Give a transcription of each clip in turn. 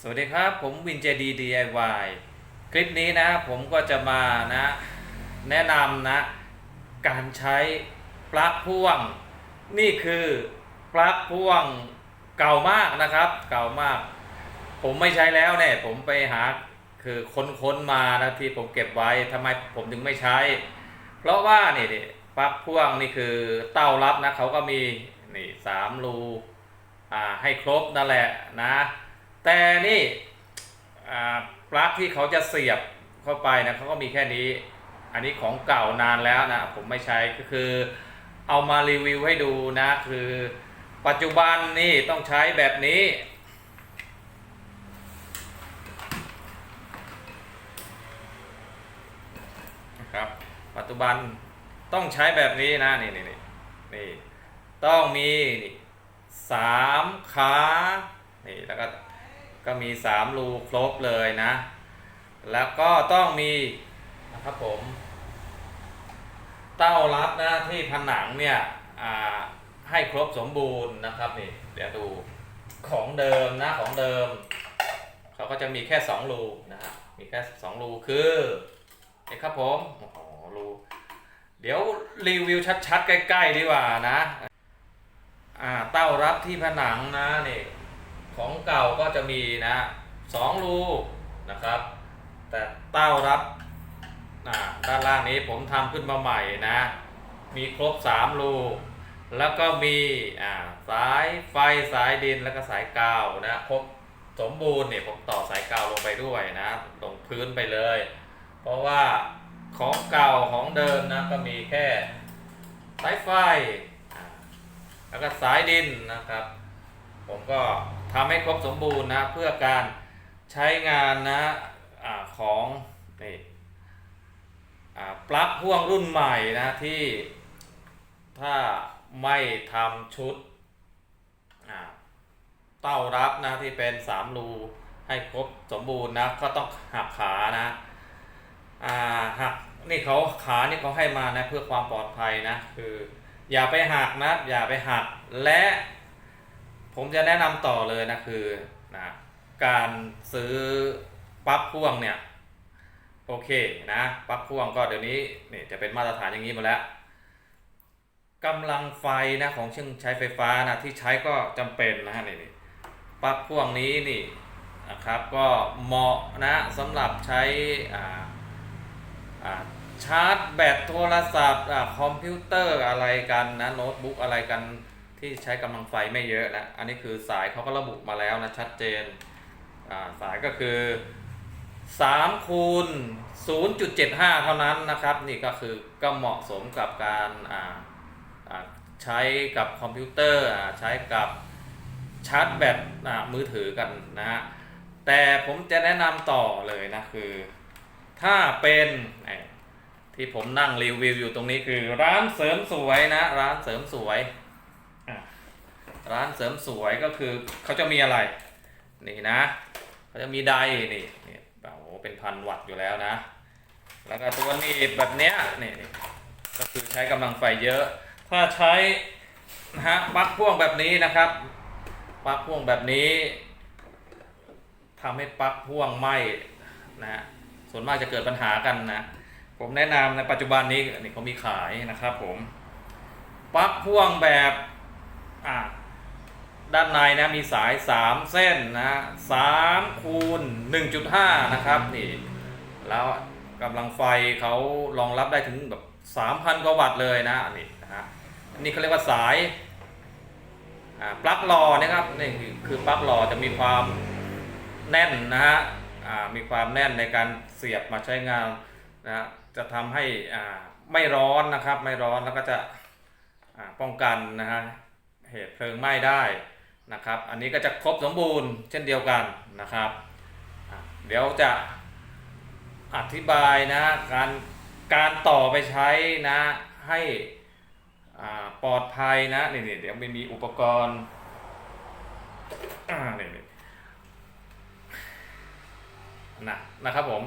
สวัสดีครับผมวินเจดี DIY คลิปนี้นะผมก็จะมานะแนะนำนะการใช้ปลั๊กพ่วง นี่คือปลั๊กพ่วงเก่ามากนะครับ เก่ามาก ผมไม่ใช้แล้วเนี่ยผมไปหาคือค้นๆมานะที่ผมเก็บไว้ทำไมผมถึงไม่ใช้ เพราะว่านี่ดิปลั๊กพ่วงนี่คือเต้ารับนะเขาก็มีนี่สามรูอ่าให้ครบนั่นแหละนะ แต่นี่ปลั๊กที่เขาจะเสียบเข้าไปนะเขาก็มีแค่นี้ อันนี้ของเก่านานแล้วนะ ผมไม่ใช้ก็คือ เอามารีวิวให้ดูนะ คือปัจจุบันนี่ต้องใช้แบบนี้ นะครับ ปัจจุบันต้องใช้แบบนี้นะ นี่นี่นี่นี่ต้องมีนี่สามขา นี่ แล้วก็ ก็มีสามรูครบเลยนะ แล้วก็ต้องมีนะครับผม เต้ารับนะที่ผนังเนี่ยให้ครบสมบูรณ์นะครับนี่เดี๋ยวดูของเดิมนะของเดิมเขาก็จะมีแค่สองรูนะฮะมีแค่สองรูคือนี่ครับผมโอ้โหรูเดี๋ยวรีวิวชัดๆ ใกล้ ๆ ดีกว่านะอ่าเต้ารับที่ผนังนะนี่ ของเก่าก็จะมีนะสองรูนะครับ แต่เต้ารับด้านล่างนี้ผมทำขึ้นมาใหม่นะ มีครบ 3 รู แล้วก็มีสายไฟสายดินแล้วก็สายกาวนะครบสมบูรณ์เนี่ยผมต่อสายกาวลงไปด้วยนะลงพื้นไปเลย เพราะว่าของเก่าของเดิมนะก็มีแค่สายไฟ แล้วก็สายดินนะครับ ผมก็ ทำให้ครบสมบูรณ์นะเพื่อการใช้งานนะอของนี่ปลั๊กพ่วงรุ่นใหม่นะที่ถ้าไม่ทำชุดเต้ารับนะที่เป็นสามรูให้ครบสมบูรณ์นะก็ต้องหักขานะหักนี่เขาขานี่เขาให้มานะเพื่อความปลอดภัยนะคืออย่าไปหักนะอย่าไปหักและ ผมจะแนะนำต่อเลยนะคือนะการซื้อปลั๊กพ่วงเนี่ยโอเคนะปลั๊กพ่วงก็เดี๋ยวนี้นี่จะเป็นมาตรฐานอย่างนี้มาแล้วกำลังไฟนะของเครื่องใช้ไฟฟ้านะที่ใช้ก็จำเป็นนะฮะนี่นี่ปลั๊กพ่วงนี้นี่นะครับก็เหมาะนะสำหรับใช้อ่าอ่าชาร์จแบตโทรศัพท์อ่าคอมพิวเตอร์อะไรกันนะโน้ตบุ๊กอะไรกัน ที่ใช้กำลังไฟไม่เยอะนะอันนี้คือสายเขาก็ระบุมาแล้วนะชัดเจนสายก็คือ3คูณ0.75 เท่านั้นนะครับ นี่ก็คือก็เหมาะสมกับการใช้กับคอมพิวเตอร์ใช้กับชาร์จแบตมือถือกันนะฮะแต่ผมจะแนะนำต่อเลยนะคือ ถ้าเป็นที่ผมนั่งรีวิวอยู่ตรงนี้คือร้านเสริมสวยนะ ร้านเสริมสวย ร้านเสริมสวยก็คือเขาจะมีอะไร นี่นะเขาจะมีไดนี่นี่โอ้โหเป็นพันวัตต์อยู่แล้วนะ แล้วก็ตัวนี้แบบเนี้ยนี่นี่ก็คือใช้กำลังไฟเยอะ ถ้าใช้นะฮะปลั๊กพ่วงแบบนี้นะครับปลั๊กพ่วงแบบนี้ทำให้ปลั๊กพ่วงไหมนะส่วนมากจะเกิดปัญหากันนะ ผมแนะนำในปัจจุบันนี้นี่เขามีขายนะครับผมปลั๊กพ่วงแบบอ่า ด้านในนะมีสาย 3 เส้นนะ3คูณ1.5 นะครับนี่แล้วกำลังไฟเขารองรับได้ถึงแบบ 3,000 กว่าวัตต์เลยนะนี่นะฮะอันนี้เขาเรียกว่าสายอ่าปลั๊กรอนะครับนี่คือปลั๊กรอจะมีความแน่นนะฮะอ่ามีความแน่นในการเสียบมาใช้งานนะฮะจะทำให้อ่าไม่ร้อนนะครับ ไม่ร้อนแล้วก็จะอ่าป้องกันนะฮะเหตุเพลิงไหม้ได้ นะครับ อันนี้ก็จะครบสมบูรณ์เช่นเดียวกันนะครับ เดี๋ยวจะอธิบายนะการการต่อไปใช้นะให้อ่าปลอดภัยนะนี่เดี๋ยวมันมีอุปกรณ์นี่นนะนะครับผม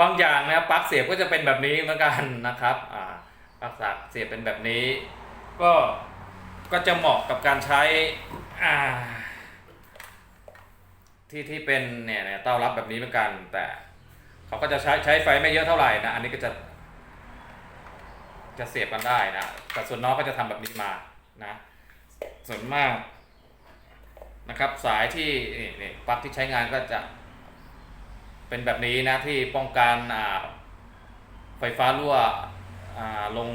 บางอย่างนะปลั๊กเสียบก็จะเป็นแบบนี้เหมือนกันนะครับอ่าปลั๊กเสียบเป็นแบบนี้ ก็ก็จะเหมาะกับการใช้ อ่า ที่ที่เป็นเนี่ยเนี่ยเต้ารับแบบนี้เหมือนกัน แต่เขาก็จะใช้ใช้ไฟไม่เยอะเท่าไหร่นะ อันนี้ก็จะ จะเสียบกันได้นะ แต่ส่วนน้องก็จะทำแบบนี้มานะ ส่วนมากนะครับสายที่นี่นี่ปลั๊กที่ใช้งานก็จะเป็นแบบนี้นะที่ป้องกันอ่าไฟฟ้ารั่วอ่าลง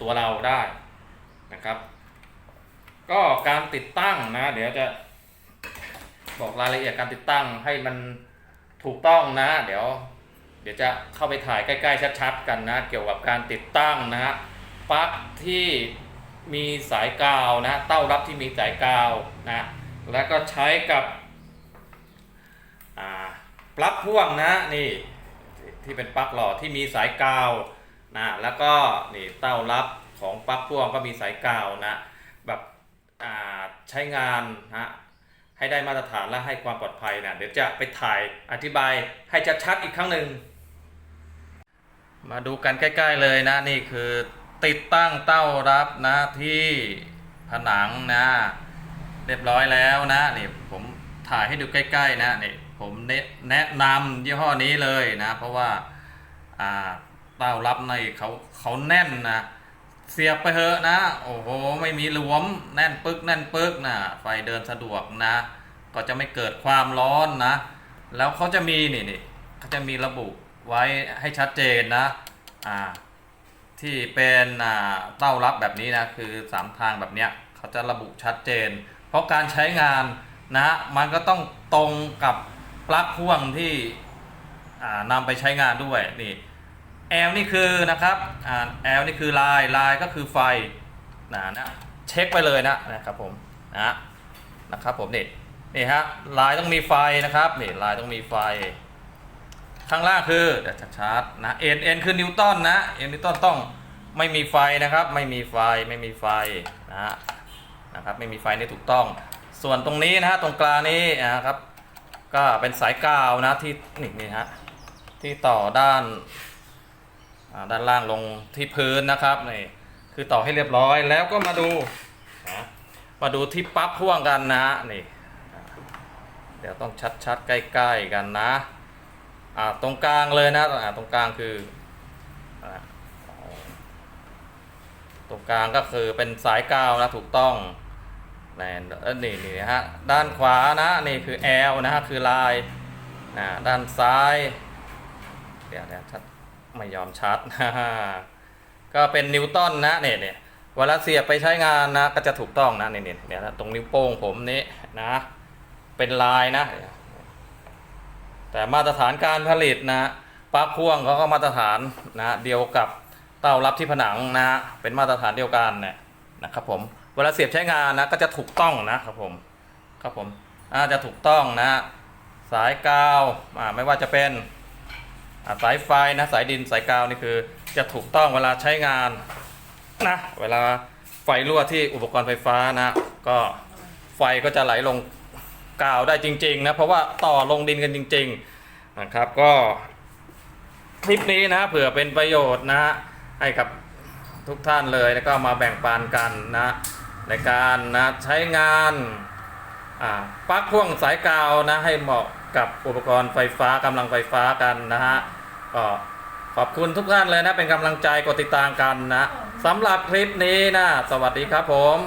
ตัวเราได้นะครับ ก็การติดตั้งนะ เดี๋ยวจะบอกรายละเอียดการติดตั้งให้มันถูกต้องนะ เดี๋ยว เดี๋ยวจะเข้าไปถ่ายใกล้ๆชัดๆกันนะ เกี่ยวกับการติดตั้งนะปลั๊กที่มีสายกาวนะ เต้ารับที่มีสายกาวนะ แล้วก็ใช้กับปลั๊กพ่วงนะนี่ที่เป็นปลั๊กหลอดที่มีสายกาวนะแล้วก็นี่เต้ารับของปลั๊กพ่วงก็มีสายกาวนะ ใช้งานนะให้ได้มาตรฐานและให้ความปลอดภัยนะเดี๋ยวจะไปถ่ายอธิบายให้ชัดๆอีกครั้งหนึ่ง มาดูกันใกล้ ๆเลยนะนี่คือติดตั้งเต้ารับนะที่ผนังนะ เรียบร้อยแล้วนะนี่ผมถ่ายให้ดูใกล้ ๆ นะนี่ผมแนะนำยี่ห้อนี้เลยนะ เพราะว่าเต้ารับในเขาเขาแน่นนะ เสียบไปเถอะนะ โอ้โห ไม่มีหลวม แน่นปึกแน่นปึกนะไฟเดินสะดวกนะ ก็จะไม่เกิดความร้อนนะ แล้วเขาจะมีนี่นี่เขาจะมีระบุไว้ให้ชัดเจนนะ อ่า ที่เป็นอ่าเต้ารับแบบนี้นะ คือสามทางแบบเนี้ยเขาจะระบุชัดเจน เพราะการใช้งานนะ มันก็ต้องตรงกับปลั๊กพ่วงที่อ่านำไปใช้งานด้วยนี่ แอลนี่คือนะครับอ่าแอลนี่คือลายลายก็คือไฟนะนะเช็คไปเลยนะนะครับผมนะนะครับผมนี่นี่ฮะลายต้องมีไฟนะครับนี่ลายต้องมีไฟ ข้างล่างคือเดี๋ยวชัดๆนะเอ็นเอ็นคือนิวตันนะเอ็นนิวตันต้องไม่มีไฟนะครับ ไม่มีไฟไม่มีไฟนะนะครับไม่มีไฟนี่ถูกต้อง ส่วนตรงนี้นะฮะตรงกลางนี้นะครับ ก็เป็นสายกาวนะที่นี่นี่ฮะที่ต่อด้าน ด้านล่างลงที่พื้นนะครับนี่คือต่อให้เรียบร้อยแล้วก็มาดูนะมาดูที่ปลั๊กพ่วงกันนะนี่เดี๋ยวต้องชัดๆใกล้ๆกันนะอ่าตรงกลางเลยนะอ่าตรงกลางคืออ่าตรงกลางก็คือเป็นสายกาวนะถูกต้องนี่นี่นี่ฮะด้านขวานะนี่คือ L นะฮะคือลายนะด้านซ้าย เดี๋ยวเดี๋ยวชัด ไม่ยอมชัดก็เป็นนิวตันนะเนี่ยเนี่ยเวลาเสียบไปใช้งานนะ ก็จะถูกต้องนะเนี่ยเนี่ยเนี่ยตรงนิ้วโป้งผมนี้นะ เป็นลายนะ แต่มาตรฐานการผลิตนะปลั๊กพ่วงเขาก็มาตรฐานนะเดียวกับเต้ารับที่ผนังนะเป็นมาตรฐานเดียวกันเนี่ยนะครับผมเวลาเสียบใช้งานนะก็จะถูกต้องนะครับผมครับผมอาจะถูกต้องนะ สายกาวไม่ว่าจะเป็น สายไฟนะสายดินสายกาวนี่คือจะถูกต้องเวลาใช้งานนะเวลาไฟรั่วที่อุปกรณ์ไฟฟ้านะก็ไฟก็จะไหลลงกาวได้จริงๆนะเพราะว่าต่อลงดินกันจริง ๆนะครับ ก็คลิปนี้นะเผื่อเป็นประโยชน์นะให้กับทุกท่านเลยแล้วก็มาแบ่งปันกันนะในการนะใช้งานปลั๊กพ่วงสายกาวนะให้เหมาะกับอุปกรณ์ไฟฟ้ากำลังไฟฟ้ากันนะฮะ ก็ขอบคุณทุกท่านเลยนะเป็นกำลังใจกดติดตามกันนะสำหรับคลิปนี้นะ สวัสดีครับผม